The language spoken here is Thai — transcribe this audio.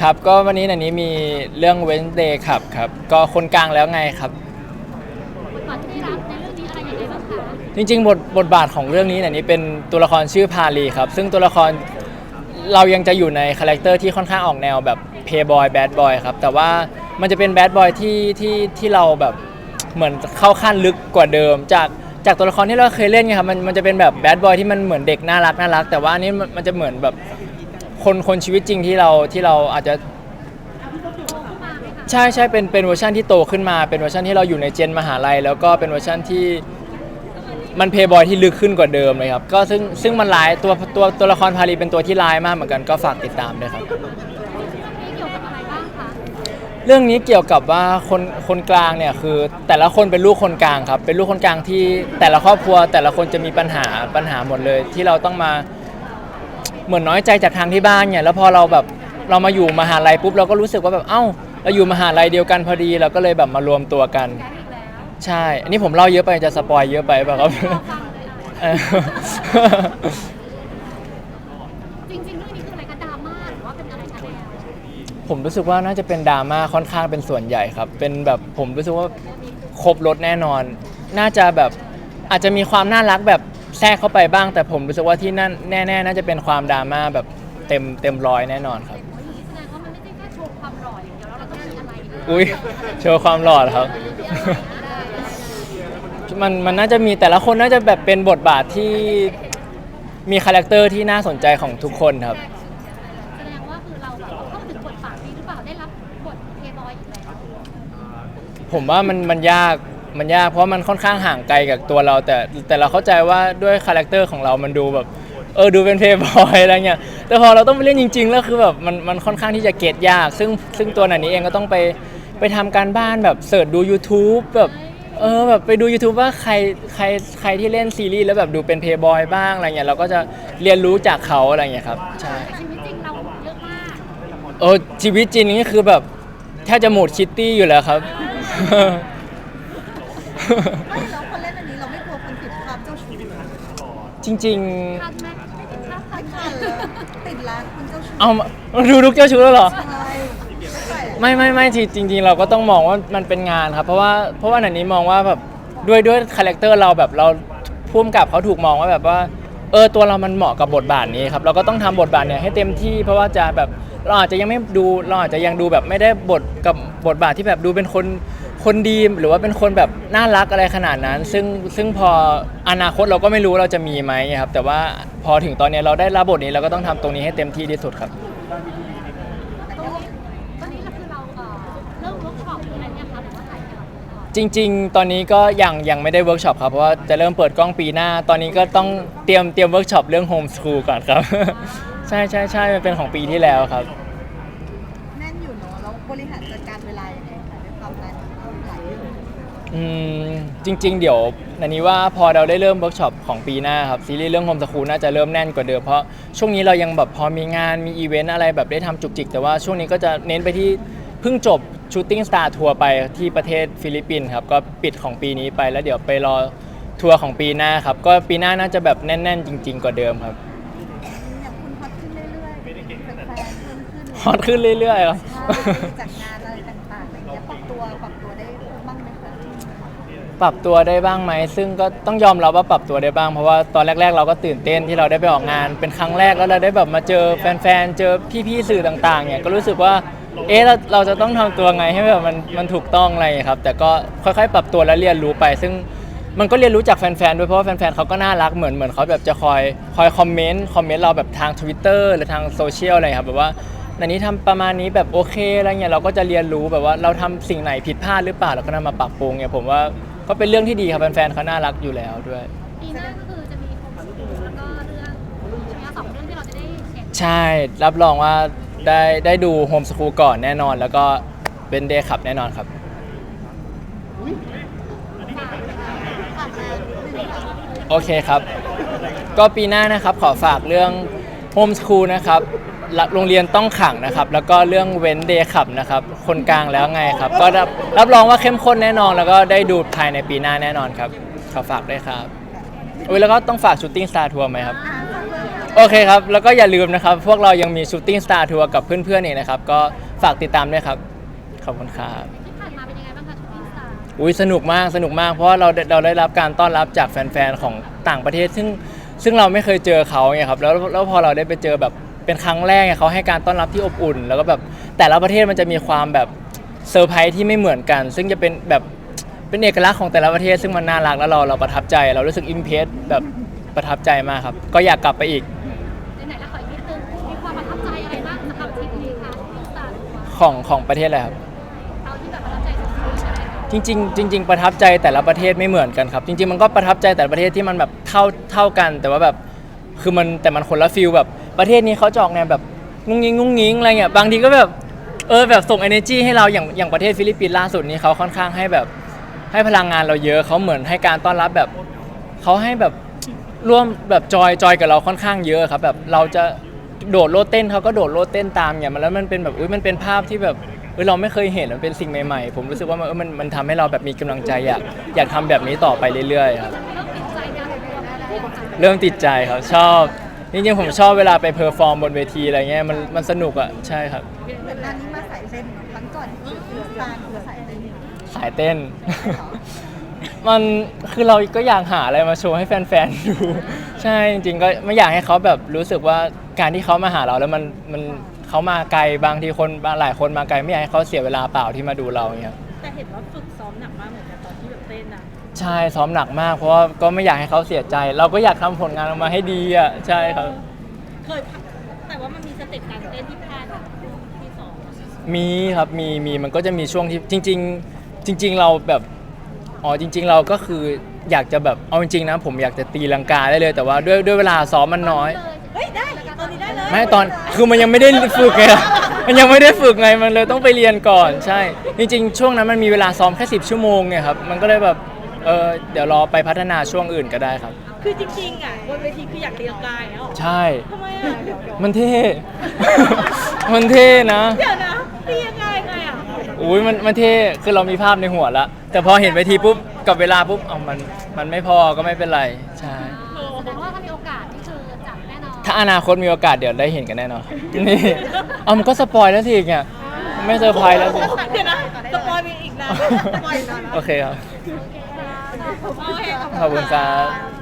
ครับก็วันนี้นันนี้มีเรื่อง Wednesday ครับครับ ก็คนกลางแล้วไงครับ บทบาทที่ได้รับในเรื่องนี้อะไรยังไงบ้างคะจริงๆบทบทบาทของเรื่องนี้เนี่ยนี่เป็นตัวละครชื่อพาลีครับ ซึ่งตัวละครเรายังจะอยู่ในคาแรคเตอร์ที่ค่อนข้างออกแนวแบบเพย์บอยแบดบอยครับ แต่ว่ามันจะเป็นแบดบอยที่ที่ที่เราแบบเหมือนเข้าขั้นลึกกว่าเดิม จากจากตัวละครที่เราเคยเล่นไงครับมันมันจะเป็นแบบแบดบอยที่มันเหมือนเด็กน่ารักน่ารักแต่ว่าอันนี้มันมันจะเหมือนแบบ คนคนชีวิตจริงที่เราที่เราอาจจะใช่ใช่เป็นเป็นเวอร์ชันที่โตขึ้นมาเป็นเวอร์ชันที่เราอยู่ในเจนมหาลัย แล้วก็เป็นเวอร์ชันที่มันเพย์บอยที่ลึกขึ้นกว่าเดิมเลยครับก็ซึ่งซึ่งมันร้ายตัวตัวตัวละครพารีเป็นตัวที่ร้ายมากเหมือนกันก็ฝากติดตามด้วยครับเรื่องนี้เกี่ยวกับอะไรบ้างคะเรื่องนี้เกี่ยวกับว่าคนคนกลางเนี่ยคือแต่ละคนเป็นลูกคนกลางครับ เป็นลูกคนกลางที่แต่ละครอบครัวแต่ละคนจะมีปัญหาปัญหาหมดเลย ที่เราต้องมา เหมือนน้อยใจจากทางที่บ้านเนี่ยแล้วพอเราแบบเรามาอยู่มหาลัยปุ๊บเราก็รู้สึกว่าแบบเอ้า เราอยู่มหาลัยเดียวกันพอดีเราก็เลยแบบมารวมตัวกันแก๊งอีกแล้วใช่ อันนี้ผมเล่าเยอะไปจะสปอยเยอะไปเปล่ะครับรอฟังเลยอะเออจริงๆเรื่องนี้คืออะไรคะดราม่าหรือว่าเป็นอะไรคะแนวผมรู้สึกว่าน่าจะเป็นดราม่าค่อนข้างเป็นส่วนใหญ่ครับ เป็นแบบผมรู้สึกว่าครบรถแน่นอน น่าจะแบบอาจจะมีความน่ารักแบบ แทรกเข้าไปบ้าง แต่ผมรู้สึกว่าที่นั่นแน่ ๆ น่าจะเป็นความดราม่าแบบเต็มเต็มร้อยแน่นอนครับโอ้ยแสดงว่ามันไม่ใช่แค่โชว์ความหล่ออย่างเดียวแล้วเราต้องมีอะไรด้วยอุ้ยโชว์ความหล่อเหรอครับ มันมันน่าจะมีแต่ละคนน่าจะแบบเป็นบทบาทที่มีคาแรคเตอร์ที่น่าสนใจของทุกคนครับ แสดงว่าคือเราแบบเข้าถึงบทบาทนี้หรือเปล่าได้รับบทเพย์บอยอีกแล้วผมว่ามันมันยาก มันยากเพราะมันค่อนข้างห่างไกลกับตัวเรา แต่แต่เราเข้าใจว่าด้วยคาแรคเตอร์ของเรามันดูแบบเออดูเป็นเพย์บอยอะไรเงี้ยแต่พอเราต้องไปเล่นจริง ๆ แล้วคือแบบมันมันค่อนข้างที่จะเก็ตยาก ซึ่งซึ่งตัวหนันนี้เองก็ต้องไปไปทำการบ้านแบบเสิร์ชดู YouTube แบบเออแบบไปดู YouTube ว่าใครใครใครที่เล่นซีรีส์แล้วแบบดูเป็นเพย์บอยบ้างอะไรเงี้ยเราก็จะเรียนรู้จากเขาอะไรเงี้ยครับใช่แต่ชีวิตจริงเราเยอะมากเออชีวิตจริงนี่คือแบบแทบจะหมดคิตตี้อยู่แล้วครับ ไม่แล้วคนเล่นอันนี้เราไม่กลัวคนติดภาพเจ้าชู้เหรอจริงทันไหมไม่ถึงภาพทันไม่ทันเลยติดร้านคุณเจ้าชู้ๆเอามาดูลูกเจ้าชู้แล้วเหรอใช่ไม่ใส่ไม่ไม่ไม่จริงจริง ๆ เราก็ต้องมองว่ามันเป็นงานครับ เพราะว่าเพราะว่าหนันนี้มองว่าแบบด้วยด้วยคาแรคเตอร์เราแบบเราพุ่มกับเขาถูกมองว่าแบบว่าเออตัวเรามันเหมาะกับบทบาทนี้ครับเราก็ต้องทำบทบาทเนี่ยให้เต็มที่ เพราะว่าจะแบบเราอาจจะยังไม่ดูเราอาจจะยังดูแบบไม่ได้บทกับบทบาทที่แบบดูเป็นคน คนดีหรือว่าเป็นคนแบบน่ารักอะไรขนาดนั้น ซึ่งซึ่งพออนาคตเราก็ไม่รู้เราจะมีไหมครับ แต่ว่าพอถึงตอนนี้เราได้รับบทนี้เราก็ต้องทำตรงนี้ให้เต็มที่ที่สุดครับตอนนี้เราคือเราเอ่อเริ่มเวิร์กช็อปอะไรเนี่ยคะหรือว่าถ่ายกันก่อนจริง ๆ ตอนนี้ก็ยังยังไม่ได้เวิร์กช็อปครับเพราะว่าจะเริ่มเปิดกล้องปีหน้า ตอนนี้ก็ต้องเตรียมเตรียมเวิร์กช็อปเรื่องโฮมส o ูลก่อนครับ ใช่ใช่ใช่มันเป็นของปีที่แล้วครับ แน่นอยู่เนาะแล้วบริหารจัดการเวลายังไงคะ ด้วยความนั้นหลายเรื่องอืมจริง ๆ เดี๋ยวนันนี้ว่าพอเราได้เริ่มเวิร์กช็อปของปีหน้าครับซีรีส์เรื่องโฮมส o ูลน่าจะเริ่มแน่นกว่าเดิมเพราะช่วงนี้เรายังแบบพอมีงานมีอีเวนต์อะไรแบบได้ทำจุกจิก แต่ว่าช่วงนี้ก็จะเน้นไปที่เพิ่งจบชูตติ้งสตาร์ทัวร์ไปที่ประเทศฟิลิปปินส์ครับก็ปิดของปีนี้ไปแล้วเดี๋ยวไปรอทัวร์ของปีหน้าครับก็ปีหน้าน่าจะแบบแน่น ๆ จริง ๆ กว่าเดิมครับอย่างคุณฮอตขึ้นเรื่อยๆแฟนๆเพิ่มขึ้นฮอตขึ้นเรื่อยๆครับ ใช่จากงาน ปรับตัวได้บ้างไหมซึ่งก็ต้องยอมรับว่าปรับตัวได้บ้างเพราะว่าตอนแรก ๆ เราก็ตื่นเต้นที่เราได้ไปออกงาน เป็นครั้งแรกแล้วเราได้แบบมาเจอแฟนๆเจอพี่ๆสื่อต่างๆเนี่ยก็รู้สึกว่าเอ๊ะเราเราจะต้องทำตัวไงให้แบบมันมันถูกต้องอะไรอย่างเงี้ยครับ แต่ก็ค่อยๆ ปรับตัวและเรียนรู้ไป ซึ่งมันก็เรียนรู้จากแฟนๆด้วยเพราะว่าแฟนๆเขาก็น่ารักเหมือนเหมือนเขาแบบจะคอยคอยคอมเมนต์คอมเมนต์เราแบบทาง Twitter หรือทางโซเชียลอะไรครับแบบว่าอันนี้ทำประมาณนี้แบบโอเคอะไรเงี้ยเราก็จะเรียนรู้แบบว่าเราทำสิ่งไหนผิดพลาดหรือเปล่าเราก็นำมาปรับปรุงเนี่ยผมว่า ก็เป็นเรื่องที่ดีครับแฟนๆเขาน่ารักอยู่แล้วด้วย ปีหน้าก็คือจะมีโคมสูแล้วก็เรื่องใช่ไหมคะสองเรื่องที่เราจะได้เห็นใช่รับรองว่าได้ได้ดูโฮมส o ูลก่อนแน่นอน แล้วก็เป็นเดย์ขับแน่นอนครับ โอเคครับ ก็ปีหน้านะครับขอฝากเรื่อง โฮมส o ูลนะครับละโรงเรียนต้องขังนะครับ แล้วก็เรื่องเว้นเดย์ขับนะครับ คนกลางแล้วไงครับ ก็รับรับรองว่าเข้มข้นแน่นอน แล้วก็ได้ดูภายในปีหน้าแน่นอนครับ ขอฝากด้วยครับอุ้ยแล้วก็ต้องฝากชูตติ้งสตาร์ทัวร์ไหมครับอ่าฝากเลยค่ะโอเคครับ แล้วก็อย่าลืมนะครับ พวกเรายังมีชูตติ้งสตาร์ทัวร์กับเพื่อนๆอีกนะครับ ก็ฝากติดตามด้วยครับ ขอบคุณครับที่ผ่านมาเป็นยังไงบ้างคะชุดที่สามอุ้ยสนุกมากสนุกมาก เพราะว่าเราได้เราได้รับการต้อนรับจากแฟนๆของต่างประเทศ ซึ่ง ซึ่งเราไม่เคยเจอเขาไงครับแล้วแล้วพอเราได้ไปเจอแบบเป็นครั้งแรกไงเขาให้การต้อนรับที่อบอุ่น แล้วก็แบบแต่ละประเทศมันจะมีความแบบเซอร์ไพรส์ที่ไม่เหมือนกัน ซึ่งจะเป็นแบบเป็นเอกลักษณ์ของแต่ละประเทศ ซึ่งมันน่ารักแล้วเราเราประทับใจ เรารู้สึกอิมเพรสแบบประทับใจมากครับ ก็อยากกลับไปอีก ไหนๆแล้วขออีกนิดนึงมีความประทับใจอะไรบ้างสำหรับทริปนี้คะที่สามของของประเทศอะไรครับ เอาที่แบบประทับใจสุดๆอะไร จริงๆจริง ๆ ประทับใจแต่ละประเทศไม่เหมือนกันครับ จริง ๆ มันก็ประทับใจแต่ละประเทศที่มันแบบเท่าเท่ากัน แต่ว่าแบบคือมันแต่มันคนละฟิลแบบประเทศนี้เขาจะออกแนวแบบงุ้งงิงงุ้งงิงอะไรเงี้ยบางทีก็แบบเออแบบส่ง energy ให้เราอย่างอย่างประเทศฟิลิปปินส์ล่าสุดนี้เขาค่อนข้างให้แบบให้พลังงานเราเยอะเขาเหมือนให้การต้อนรับแบบเขาให้แบบร่วมแบบจอยจอยกับเราค่อนข้างเยอะครับแบบเราจะโดดโลดเต้นเขาก็โดดโลดเต้นตามอย่างมันแล้วมันเป็นแบบอุ้ยมันเป็นภาพที่แบบ เออเราไม่เคยเห็นมันเป็นสิ่งใหม่ๆ ผมรู้สึกว่ามันเออมันมันทำให้เราแบบมีกำลังใจอยากอยากทำแบบนี้ต่อไปเรื่อยๆครับ เริ่มติดใจงานของเราแล้วนะคะเริ่มติดใจครับชอบจริงๆผมชอบเวลาไปเพอร์ฟอร์มบนเวทีอะไรเงี้ยมันมันสนุกอะใช่ครับเหมือนอันนี้มาใส่เต้นครั้งก่อนคือสตาร์คือใส่เต้นสายเต้น มันคือเราก็อยากหาอะไรมาโชว์ให้แฟนๆดู ใช่จริงๆก็ไม่อยากให้เขาแบบรู้สึกว่าการที่เขามาหาเราแล้วมันมัน เขามาไกลบางทีคนบางหลายคนมาไกลไม่อยากให้เขาเสียเวลาเปล่าที่มาดูเราอย่างเงี้ยแต่เห็นว่าฝึกซ้อมหนักมากเหมือนกันตอนที่แบบเต้นอะใช่ซ้อมหนักมากเพราะว่าก็ไม่อยากให้เขาเสียใจ เราก็อยากทำผลงานออกมาให้ดีอะใช่ครับ เคยพักแต่ว่ามันมีสเต็ปการเต้นที่พลาดแบบที่สองอะมีครับมีมีมันก็จะมีช่วงที่จริง ๆ จริง ๆ เราแบบอ๋อจริง ๆ เราก็คืออยากจะแบบเอาจริงๆนะผมอยากจะตีลังกาได้เลย แต่ว่าด้วยด้วยเวลาซ้อมมันน้อยเฮ้ยได้ตอนนี้ ได้เลยไม่ตอนคือมันยังไม่ได้ฝึกไง มันยังไม่ได้ฝึกไงมันเลยต้องไปเรียนก่อนใช่ จริงๆ ช่วงนั้นมันมีเวลาซ้อมแค่10ชั่วโมงไงครับ มันก็เลยแบบเออเดี๋ยวรอไปพัฒนาช่วงอื่นก็ได้ครับ คือจริงๆอะบนเวทีคืออยากเรียงกายแล้วใช่ ทำไมอะเดี๋ยวมันเท่ มันเท่นะเดี๋ยวนะเรียงกายไงอะอุ้ยมันมันเท่คือเรามีภาพในหัวแล้วแต่พอเห็นเวทีปุ๊บกับเวลาปุ๊บเอามันมันไม่พอก็ไม่เป็นไร ใช่แสดงว่าถ้ามีโอกาสนี่คือจัดแน่น อนถ้าอนาคตมีโอกาสเดี๋ยวได้เห็นกันแน่นอน นี่เอามันก็สปอยแล้วสิเนี่ยไม่เซอร์ไพรส์แล้วสิ เดี๋ยวนะสปอยมีอีกนะปล่อยแล้วนะโอเคครับ โอเคค่ะโอเคขอบคุณครับ